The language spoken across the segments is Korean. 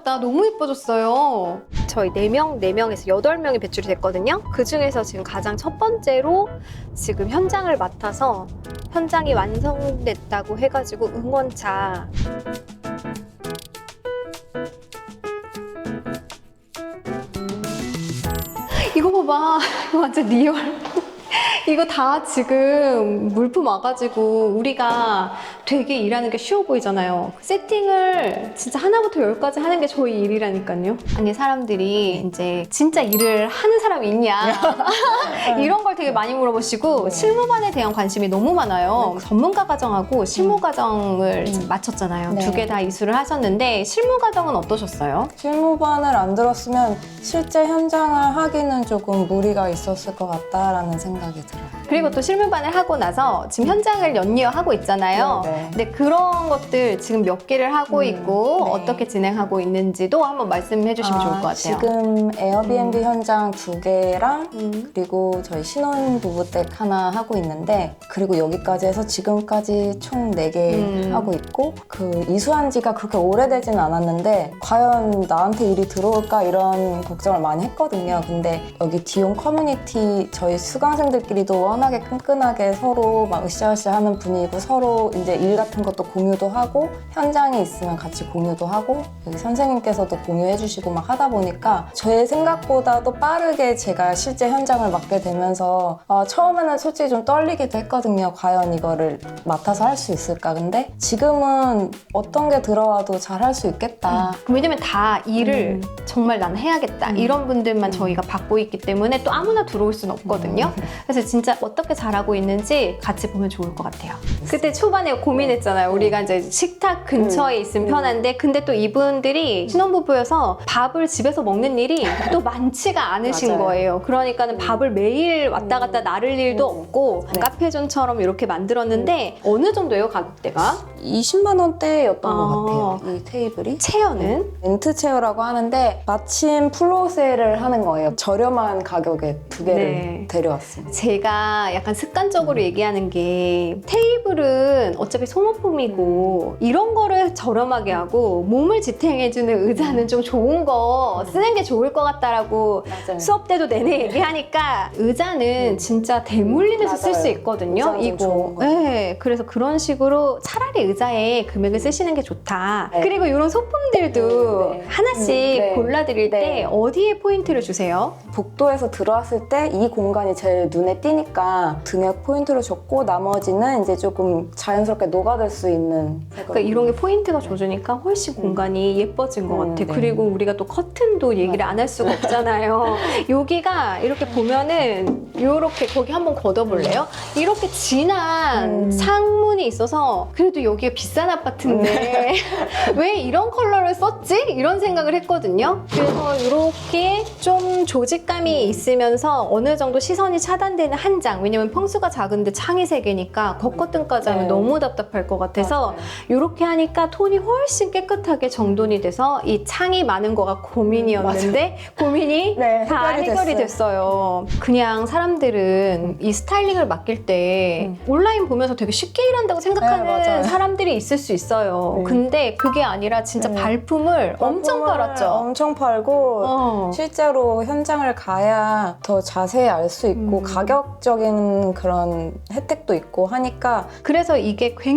달라졌다. 너무 예뻐졌어요. 저희 4명, 4명에서 8명이 배출이 됐거든요. 그 중에서 지금 가장 첫 번째로 지금 현장을 맡아서 현장이 완성됐다고 해가지고 응원차 이거 봐봐. 이거 완전 리얼. 이거 다 지금 물품 와가지고 우리가 되게 일하는 게 쉬워 보이잖아요. 세팅을 진짜 하나부터 열까지 하는 게 저희 일이라니까요. 아니, 사람들이 이제 진짜 일을 하는 사람이 있냐. 이런 걸 되게 많이 물어보시고 실무반에 대한 관심이 너무 많아요. 전문가 과정하고 실무 과정을 지금 마쳤잖아요. 네. 두개 다 이수를 하셨는데 실무 과정은 어떠셨어요? 실무반을 안 들었으면 실제 현장을 하기는 조금 무리가 있었을 것 같다라는 생각이 들어요. 그리고 또 실무반을 하고 나서 지금 현장을 연이어 하고 있잖아요. 네, 네. 근데 그런 것들 지금 몇 개를 하고 음, 있고 네. 어떻게 진행하고 있는지도 한번 말씀해 주시면 아, 좋을 것 같아요. 지금 에어비앤비 현장 두 개랑 음. 그리고 저희 신혼 부부 댁 하나 하고 있는데 그리고 여기까지 해서 지금까지 총 네 개 음. 하고 있고 그 이수한 지가 그렇게 오래되진 않았는데 과연 나한테 일이 들어올까 이런 걱정을 많이 했거든요. 근데 여기 디용 커뮤니티 저희 수강생들끼리도 워낙에 끈끈하게 서로 막 으쌰으쌰 하는 분위기고 서로 이제 일 같은 것도 공유도 하고 현장에 있으면 같이 공유도 하고 선생님께서도 공유해 주시고 막 하다 보니까 제 생각보다도 빠르게 제가 실제 현장을 맡게 되면서 어, 처음에는 솔직히 좀 떨리기도 했거든요. 과연 이거를 맡아서 할 수 있을까. 근데 지금은 어떤 게 들어와도 잘 할 수 있겠다. 왜냐면 다 일을 음. 정말 난 해야겠다 음. 이런 분들만 음. 저희가 받고 있기 때문에 또 아무나 들어올 수는 없거든요. 그래서 진짜 어떻게 잘하고 있는지 같이 보면 좋을 것 같아요. 그때 초반에 고민 했잖아요. 우리가 이제 식탁 근처에 있으면 음. 편한데 근데 또 이분들이 신혼부부여서 밥을 집에서 먹는 일이 또 많지가 않으신 맞아요. 거예요. 그러니까는 밥을 매일 왔다 갔다 나를 일도 음. 없고 네. 카페존처럼 이렇게 만들었는데 어느 정도예요 가격대가? 20만 원대였던 아. 것 같아요. 이 테이블이. 체어는? 렌트 체어라고 하는데 마침 플로어 세일을 하는 거예요. 저렴한 가격에 두 개를 네. 데려왔습니다. 제가 약간 습관적으로 얘기하는 게 테이블은 어차피 소모품이고 이런 거를 저렴하게 하고 몸을 지탱해주는 의자는 좀 좋은 거 쓰는 게 좋을 것 같다라고 맞아요. 수업 때도 내내 얘기하니까 의자는 진짜 대물림에서 쓸 수 맞아요. 있거든요. 의자는 좀 좋은 거. 네, 그래서 그런 식으로 차라리 의자에 금액을 쓰시는 게 좋다. 네. 그리고 이런 소품들도 네, 네. 하나씩 음, 네. 골라드릴 때 네. 어디에 포인트를 주세요? 복도에서 들어왔을 때 이 공간이 제일 눈에 띄니까 등에 포인트를 줬고 나머지는 이제 조금 자연스럽게 녹아들 수 있는 그러니까 이런 게 포인트가 줘주니까 훨씬 공간이 예뻐진 것 음, 같아. 네. 그리고 우리가 또 커튼도 얘기를 안 할 수가 없잖아요. 여기가 이렇게 보면은 이렇게 거기 한번 걷어볼래요? 이렇게 진한 음. 상문이 있어서 그래도 여기가 비싼 아파트인데 왜 이런 컬러를 썼지? 이런 생각을 했거든요. 그래서 이렇게 좀 조직감이 있으면서 어느 정도 시선이 차단되는 한 장. 왜냐면 평수가 작은데 창이 세 개니까 겉커튼까지 하면 네. 너무 답답 할 것 같아서 맞아요. 이렇게 하니까 톤이 훨씬 깨끗하게 정돈이 돼서 이 창이 많은 거가 고민이었는데 고민이 네, 다 해결이 해결이 됐어요. 그냥 사람들은 이 스타일링을 맡길 때 온라인 보면서 되게 쉽게 일한다고 생각하는 네. 사람들이 있을 수 있어요. 네. 근데 그게 아니라 진짜 네. 발품을 엄청 발품을 팔았죠. 엄청 팔고 어. 실제로 현장을 가야 더 자세히 알 수 있고 음. 가격적인 그런 혜택도 있고 하니까 그래서 이게 굉장히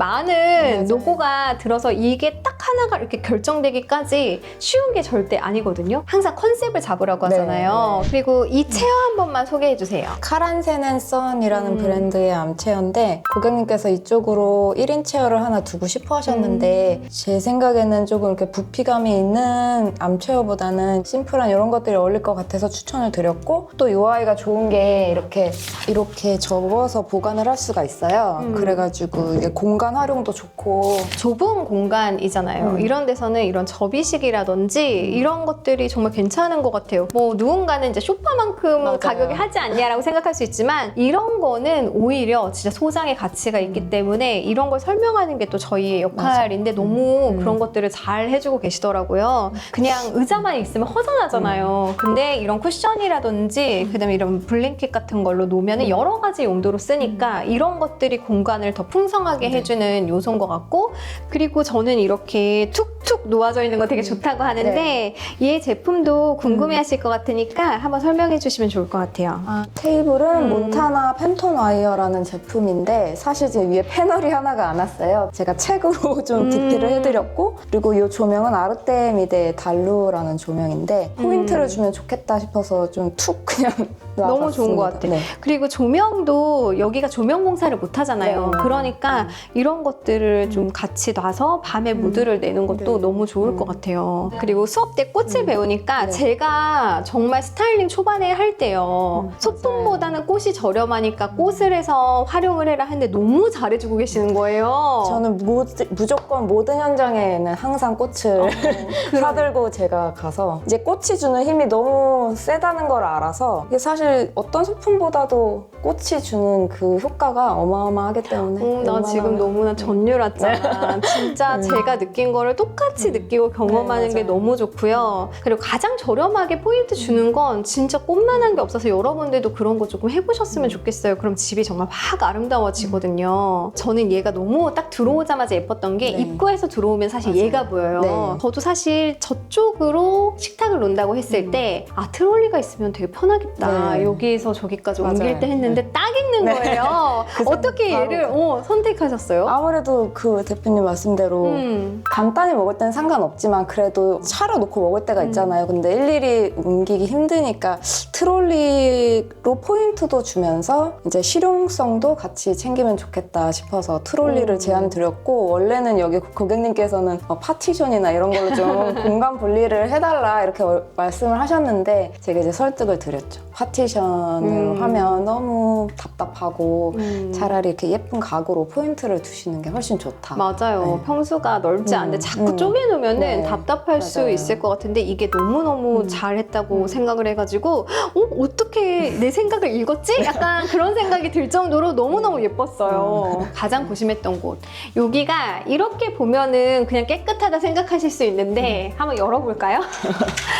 많은 맞아요. 노고가 들어서 이게 딱 하나가 이렇게 결정되기까지 쉬운 게 절대 아니거든요. 항상 컨셉을 잡으라고 네, 하잖아요. 그리고 이 체어 한 번만 소개해 주세요. 카란센 선이라는 음. 브랜드의 암체어인데 고객님께서 이쪽으로 1인 체어를 하나 두고 싶어 하셨는데 음. 제 생각에는 조금 이렇게 부피감이 있는 암체어보다는 심플한 이런 것들이 어울릴 것 같아서 추천을 드렸고 또 UI가 좋은 게 이렇게 이렇게 접어서 보관을 할 수가 있어요. 음. 그래가지고 공간 활용도 좋고 좁은 공간이잖아요. 음. 이런 데서는 이런 접이식이라든지 이런 것들이 정말 괜찮은 것 같아요. 뭐 누군가는 이제 쇼파만큼 맞아요. 가격이 하지 않냐라고 생각할 수 있지만 이런 거는 오히려 진짜 소장의 가치가 있기 음. 때문에 이런 걸 설명하는 게 또 저희의 역할인데 너무 음. 그런 것들을 잘 해주고 계시더라고요. 그냥 의자만 있으면 허전하잖아요. 근데 이런 쿠션이라든지 그다음에 이런 블랭킷 같은 걸로 놓으면 여러 가지 용도로 쓰니까 이런 것들이 공간을 더 풍성하게 네. 해주는 요소인 것 같고 그리고 저는 이렇게 툭툭 놓아져 있는 거 되게 좋다고 하는데 네. 얘 제품도 궁금해하실 것 같으니까 한번 설명해 주시면 좋을 것 같아요. 테이블은 음. 몬타나 펜톤 와이어라는 제품인데 사실 제 위에 패널이 하나가 안 왔어요. 제가 책으로 좀 음. 디피를 해드렸고 그리고 이 조명은 아르테미데 달루라는 조명인데 포인트를 음. 주면 좋겠다 싶어서 좀 툭 그냥 너무 좋은 것 놔봤습니다. 같아. 네. 그리고 조명도 여기가 조명 공사를 못 하잖아요. 네. 그러니까 음. 이런 것들을 좀 같이 놔서 밤에 음. 무드를 내는 것도 네. 너무 좋을 음. 것 같아요. 그리고 수업 때 꽃을 음. 배우니까 네. 제가 정말 스타일링 초반에 할 때요. 음, 소품보다는 꽃이 저렴하니까 꽃을 해서 활용을 해라 했는데 너무 잘해주고 계시는 거예요. 저는 무, 무조건 모든 현장에는 항상 꽃을 어, 사들고 제가 가서 이제 꽃이 주는 힘이 너무 세다는 걸 알아서 이게 사실 어떤 소품보다도 꽃이 주는 그 효과가 어마어마하기 때문에 어, 나 지금 너무나 전율 왔잖아. 진짜 음. 제가 느낀 거를 똑같이 음. 느끼고 경험하는 네, 게. 너무 좋고요. 그리고 가장 저렴하게 포인트 주는 건 진짜 꽃만한 게 없어서 여러분들도 그런 거 조금 해보셨으면 음. 좋겠어요. 그럼 집이 정말 확 아름다워지거든요. 저는 얘가 너무 딱 들어오자마자 예뻤던 게 네. 입구에서 들어오면 사실 맞아요. 얘가 보여요. 네. 저도 사실 저쪽으로 식 탁을 놓는다고 했을 음. 때 아, 트롤리가 있으면 되게 편하겠다. 네. 여기에서 저기까지 맞아요. 옮길 때 했는데 딱 있는 네. 거예요. 그 생- 어떻게 바로 얘를 어, 선택하셨어요? 아무래도 그 대표님 말씀대로 음. 간단히 먹을 때는 상관없지만 그래도 차려 놓고 먹을 때가 음. 있잖아요. 근데 일일이 옮기기 힘드니까 트롤리로 포인트도 주면서 이제 실용성도 같이 챙기면 좋겠다 싶어서 트롤리를 음. 제안 드렸고 원래는 여기 고객님께서는 어, 파티션이나 이런 걸로 좀 공간 분리를 해달라 이렇게 월- 말씀을 하셨는데 제가 이제 설득을 드렸죠. 파티션을 음. 하면 너무 답답하고 음. 차라리 이렇게 예쁜 가구로 포인트를 두시는 게 훨씬 좋다. 맞아요. 네. 평수가 넓지 음, 않은데 자꾸 음. 쪼개놓으면은 네. 답답할 수 맞아요. 있을 것 같은데 이게 너무너무 음. 잘했다고 음. 생각을 해가지고 어? 어떻게 내 생각을 읽었지? 약간 그런 생각이 들 정도로 너무너무 예뻤어요. 가장 고심했던 곳. 여기가 이렇게 보면은 그냥 깨끗하다 생각하실 수 있는데 한번 열어볼까요?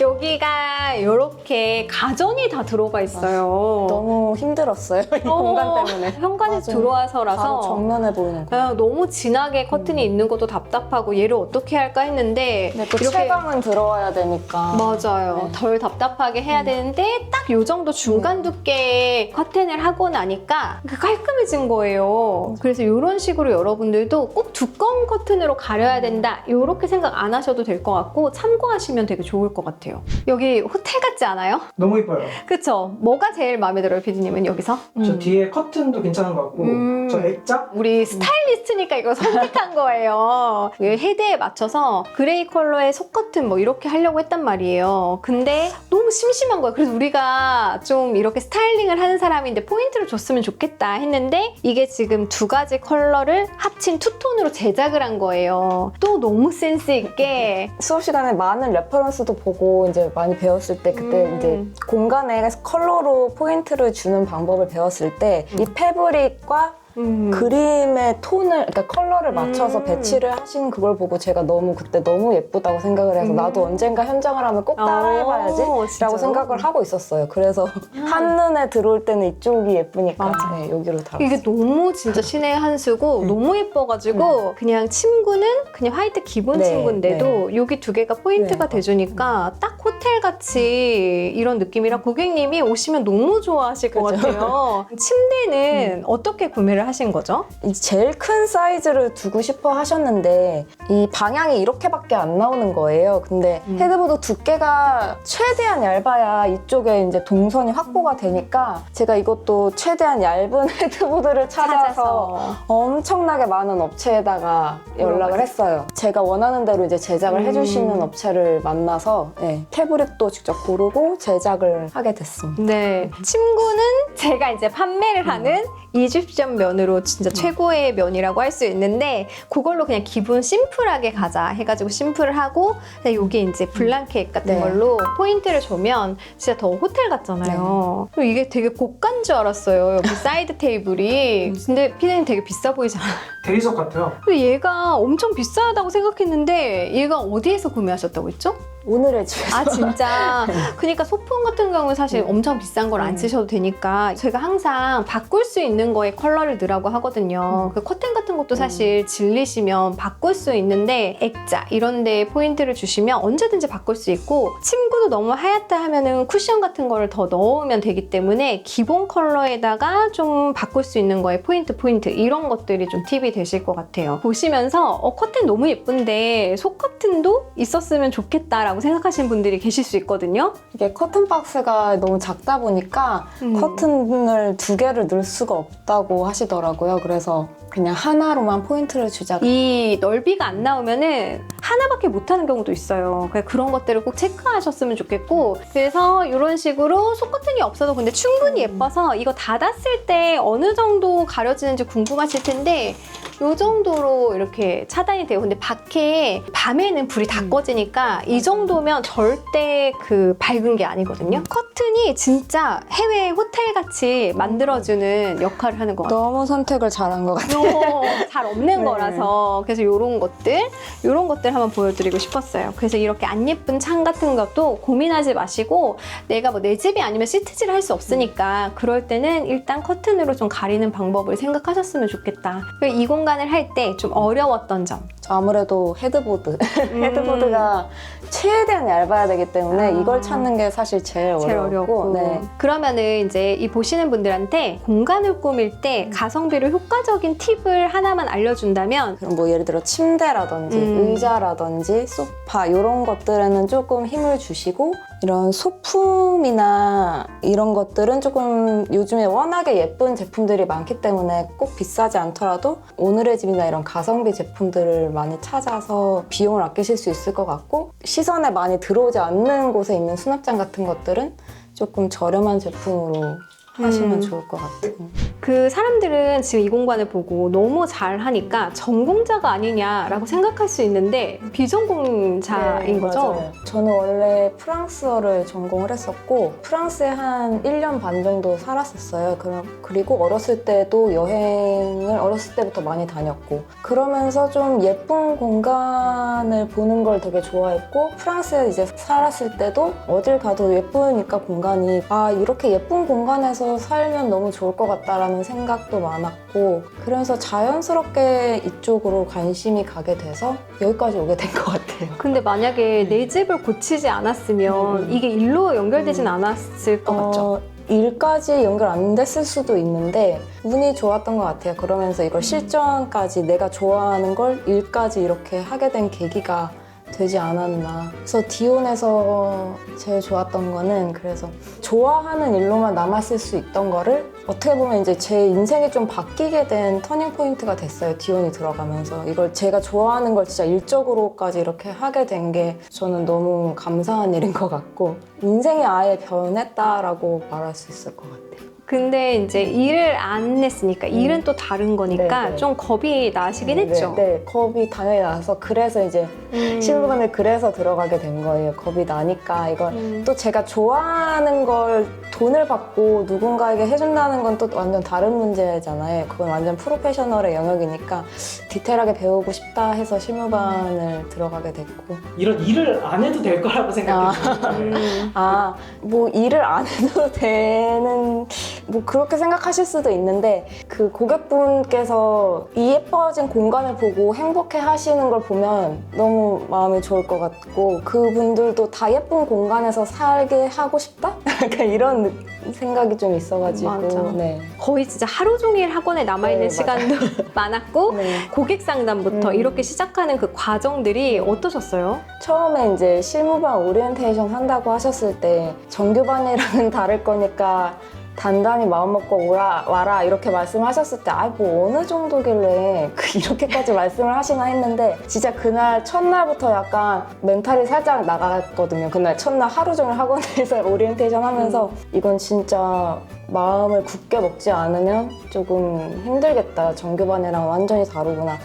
여기가 이렇게 가전이 다 들어가 있어요. 너무 힘들었어요. 이 공간 때문에. 현관에서 맞아요. 들어와서라서 바로 정면에 보이는 거. 아, 너무 진하게 커튼이 있는 것도 답답하고 얘를 어떻게 할까 했는데 근데 또 채광은 들어와야 되니까. 맞아요. 네. 덜 답답하게 해야 되는데 딱 요 정도 중간 두께의 커튼을 하고 나니까 그 깔끔해진 거예요. 그래서 이런 식으로 여러분들도 꼭 두꺼운 커튼으로 가려야 된다. 이렇게 생각 안 하셔도 될 것 같고 참고하시면 되게 좋을 것 같아요. 여기 호텔 같지 않아요? 너무 이뻐요. 그쵸? 뭐가 제일 마음에 들어요, 피디님은 여기서? 저 음. 뒤에 커튼도 괜찮은 것 같고 음. 저 액자 우리 스타일리스트니까 이거 선택한 거예요. 이 헤드에 맞춰서 그레이 컬러의 속커튼 뭐 이렇게 하려고 했단 말이에요. 근데 너무 심심한 거예요. 그래서 우리가 좀 이렇게 스타일링을 하는 사람인데 포인트를 줬으면 좋겠다 했는데 이게 지금 두 가지 컬러를 합친 투톤으로 제작을 한 거예요. 또 너무 센스 있게 수업 시간에 많은 레퍼런스도 보고 이제 많이 배웠을 때 그때 음. 이제 공간에 컬러로 포인트를 주는 방법을 배웠을 때 이 패브릭과 음. 그림의 톤을 그러니까 컬러를 맞춰서 음. 배치를 하신 그걸 보고 제가 너무 그때 너무 예쁘다고 생각을 해서 음. 나도 언젠가 현장을 하면 꼭 따라해봐야지 어, 라고? 생각을 하고 있었어요. 그래서 한눈에 들어올 때는 이쪽이 예쁘니까. 네, 여기로 달았어요. 이게 너무 진짜 신의 한 수고 음. 너무 예뻐가지고 그냥 침구는 그냥 화이트 기본 네, 침구인데도 여기 두 개가 포인트가 네. 돼주니까 딱 호텔 같이 이런 느낌이라 고객님이 오시면 너무 좋아하실 것 그죠? 같아요. 침대는 어떻게 구매를 하신 거죠? 이 제일 큰 사이즈를 두고 싶어 하셨는데 이 방향이 이렇게밖에 안 나오는 거예요. 근데 음. 헤드보드 두께가 최대한 얇아야 이쪽에 이제 동선이 확보가 되니까 제가 이것도 최대한 얇은 헤드보드를 찾아서 엄청나게 많은 업체에다가 연락을 했어요. 제가 원하는 대로 이제 제작을 음. 해주시는 업체를 만나서 네, 태블릿도 직접 고르고 제작을 하게 됐습니다. 네. 침구는 제가 이제 판매를 음. 하는 이집션 면 으로 진짜 최고의 면이라고 할 수 있는데 그걸로 그냥 기분 심플하게 가자 해가지고 심플을 하고 그냥 요게 이제 블랑켓 같은 네. 걸로 포인트를 주면 진짜 더 호텔 같잖아요. 그리고 이게 되게 고가인 줄 알았어요. 여기 사이드 테이블이. 근데 피디님 되게 비싸 보이잖아 요. 대리석 같아요. 근데 얘가 엄청 비싸다고 생각했는데 얘가 어디에서 구매하셨다고 했죠? 오늘의 집에서 아 진짜 그러니까 소품 같은 경우는 사실 네. 엄청 비싼 걸안 음. 쓰셔도 되니까 제가 항상 바꿀 수 있는 거에 컬러를 넣으라고 하거든요 음. 그 커튼 같은 것도 사실 질리시면 바꿀 수 있는데 액자 이런 데 포인트를 주시면 언제든지 바꿀 수 있고 침구도 너무 하얗다 하면은 쿠션 같은 거를 더 넣으면 되기 때문에 기본 컬러에다가 좀 바꿀 수 있는 거에 포인트 포인트 이런 것들이 좀 팁이 되실 것 같아요 보시면서 어 커튼 너무 예쁜데 속 커튼도 있었으면 좋겠다라고 생각하시는 분들이 계실 수 있거든요 이게 커튼 박스가 너무 작다 보니까 음. 커튼을 두 개를 넣을 수가 없다고 하시더라고요. 그래서 그냥 하나로만 포인트를 주자. 이 넓이가 안 나오면은 하나밖에 못 하는 경우도 있어요. 그런 것들을 꼭 체크하셨으면 좋겠고 그래서 이런 식으로 속커튼이 없어도 근데 충분히 예뻐서 이거 닫았을 때 어느 정도 가려지는지 궁금하실 텐데 이 정도로 이렇게 차단이 돼요. 근데 밖에 밤에는 불이 다 꺼지니까 이 정도면 절대 그 밝은 게 아니거든요. 커튼이 진짜 해외 호텔 같이 만들어주는 역할을 하는 것 같아요. 너무 선택을 잘한 것 같아요. 어, 잘 없는 네. 거라서 그래서 이런 것들 이런 것들 한번 보여드리고 싶었어요. 그래서 이렇게 안 예쁜 창 같은 것도 고민하지 마시고 내가 뭐 내 집이 아니면 시트지를 할수 없으니까 그럴 때는 일단 커튼으로 좀 가리는 방법을 생각하셨으면 좋겠다. 이 공간을 할 때 좀 어려웠던 점. 저 아무래도 헤드보드. 음. 헤드보드가 최대한 얇아야 되기 때문에 아. 이걸 찾는 게 사실 제일 제일 어려웠고. 어렵고 네. 그러면은 이제 이 보시는 분들한테 공간을 꾸밀 때 가성비로 효과적인 팁을 하나만 알려준다면 그럼 뭐 예를 들어 침대라든지 음. 의자라든지 소파 이런 것들에는 조금 힘을 주시고 이런 소품이나 이런 것들은 조금 요즘에 워낙에 예쁜 제품들이 많기 때문에 꼭 비싸지 않더라도 오늘의 집이나 이런 가성비 제품들을 많이 찾아서 비용을 아끼실 수 있을 것 같고 시선에 많이 들어오지 않는 곳에 있는 수납장 같은 것들은 조금 저렴한 제품으로 하시면 음. 좋을 것 같아요. 그 사람들은 지금 이 공간을 보고 너무 잘 하니까 전공자가 아니냐라고 생각할 수 있는데 비전공자인 네, 거죠? 맞아요. 저는 원래 프랑스어를 전공을 했었고 프랑스에 한 1년 반 정도 살았었어요. 그럼- 그리고 어렸을 때도 여행을 어렸을 때부터 많이 다녔고 그러면서 좀 예쁜 공간을 보는 걸 되게 좋아했고 프랑스에 이제 살았을 때도 어딜 가도 예쁘니까 공간이 아 이렇게 예쁜 공간에서 살면 너무 좋을 것 같다라는 생각도 많았고 그래서 자연스럽게 이쪽으로 관심이 가게 돼서 여기까지 오게 된 것 같아요. 근데 만약에 내 집을 고치지 않았으면 음. 이게 일로 연결되진 않았을 것 같죠? 어, 일까지 연결 안 됐을 수도 있는데 운이 좋았던 것 같아요. 그러면서 이걸 실전까지 내가 좋아하는 걸 일까지 이렇게 하게 된 계기가 되지 않았나. 그래서 디온에서 제일 좋았던 거는 그래서 좋아하는 일로만 남았을 수 있던 거를 어떻게 보면 이제 제 인생이 좀 바뀌게 된 터닝 포인트가 됐어요. 디온이 들어가면서 이걸 제가 좋아하는 걸 진짜 일적으로까지 이렇게 하게 된 게 저는 너무 감사한 일인 것 같고 인생이 아예 변했다라고 말할 수 있을 것 같아요. 근데 이제 일을 안 했으니까 일은 또 다른 거니까 음. 네, 네. 좀 겁이 나시긴 했죠? 네, 네, 겁이 당연히 나서 그래서 이제 음. 실무반을 그래서 들어가게 된 거예요. 겁이 나니까 이걸 음. 또 제가 좋아하는 걸 돈을 받고 누군가에게 해준다는 건 또 완전 다른 문제잖아요. 그건 완전 프로페셔널의 영역이니까 디테일하게 배우고 싶다 해서 실무반을 들어가게 됐고 이런 일을 안 해도 될 거라고 생각했어요. 음. 아, 뭐 일을 안 해도 되는 뭐 그렇게 생각하실 수도 있는데 그 고객분께서 이 예뻐진 공간을 보고 행복해 하시는 걸 보면 너무 마음이 좋을 것 같고 그분들도 다 예쁜 공간에서 살게 하고 싶다? 약간 이런 느- 생각이 좀 있어가지고 맞아. 네. 거의 진짜 하루 종일 학원에 남아있는 네, 시간도 많았고 네. 고객 상담부터 음. 이렇게 시작하는 그 과정들이 어떠셨어요? 처음에 이제 실무반 오리엔테이션 한다고 하셨을 때 정규반이랑은 다를 거니까 단단히 마음 먹고 오라, 와라 이렇게 말씀하셨을 때 아이 뭐 어느 정도길래 그 이렇게까지 말씀을 하시나 했는데 진짜 그날 첫날부터 약간 멘탈이 살짝 나갔거든요. 그날 첫날 하루 종일 학원에서 오리엔테이션 하면서 이건 진짜 마음을 굳게 먹지 않으면 조금 힘들겠다. 정규반이랑 완전히 다르구나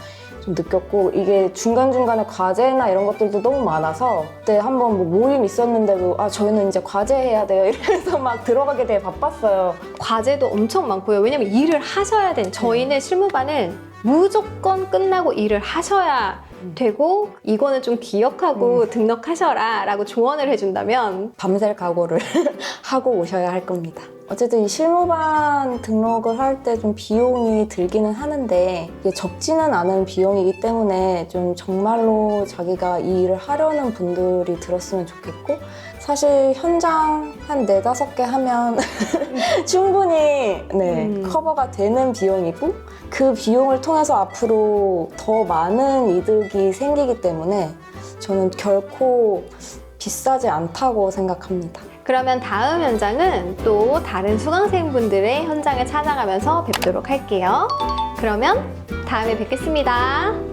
좀 느꼈고 이게 중간중간에 과제나 이런 것들도 너무 많아서 그때 한번 뭐 모임 있었는데도 아 저희는 이제 과제해야 돼요 이러면서 막 들어가게 되게 바빴어요 과제도 엄청 많고요. 왜냐면 일을 하셔야 돼. 저희는 실무반은 무조건 끝나고 일을 하셔야 되고 이거는 좀 기억하고 등록하셔라 라고 조언을 해준다면 밤샐 각오를 하고 오셔야 할 겁니다. 어쨌든 이 실무반 등록을 할 때 좀 비용이 들기는 하는데 이게 적지는 않은 비용이기 때문에 좀 정말로 자기가 이 일을 하려는 분들이 들었으면 좋겠고 사실 현장 한 네다섯 개 하면 충분히 네, 음. 커버가 되는 비용이고 그 비용을 통해서 앞으로 더 많은 이득이 생기기 때문에 저는 결코 비싸지 않다고 생각합니다. 그러면 다음 현장은 또 다른 수강생분들의 현장을 찾아가면서 뵙도록 할게요. 그러면 다음에 뵙겠습니다.